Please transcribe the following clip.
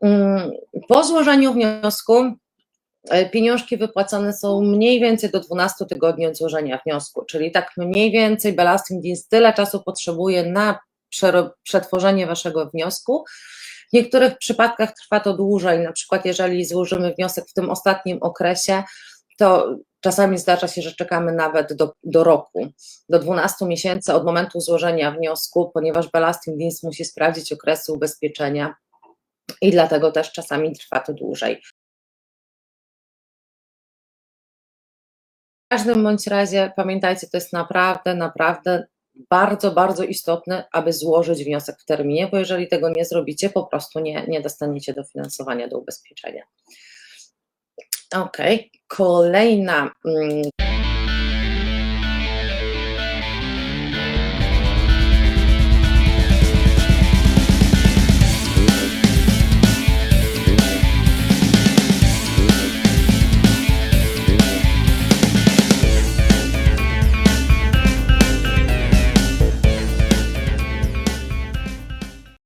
Mm, Po złożeniu wniosku e, pieniążki wypłacone są mniej więcej do 12 tygodni od złożenia wniosku, czyli tak mniej więcej Belasting Deans tyle czasu potrzebuje na przetworzenie waszego wniosku. W niektórych przypadkach trwa to dłużej, na przykład jeżeli złożymy wniosek w tym ostatnim okresie, to czasami zdarza się, że czekamy nawet do, do roku, do 12 miesięcy od momentu złożenia wniosku, ponieważ Belasting Deans musi sprawdzić okresy ubezpieczenia i dlatego też czasami trwa to dłużej. W każdym bądź razie pamiętajcie, to jest naprawdę, naprawdę bardzo, bardzo istotne, aby złożyć wniosek w terminie, bo jeżeli tego nie zrobicie, po prostu nie, nie dostaniecie dofinansowania do ubezpieczenia. Ok, kolejna. mm,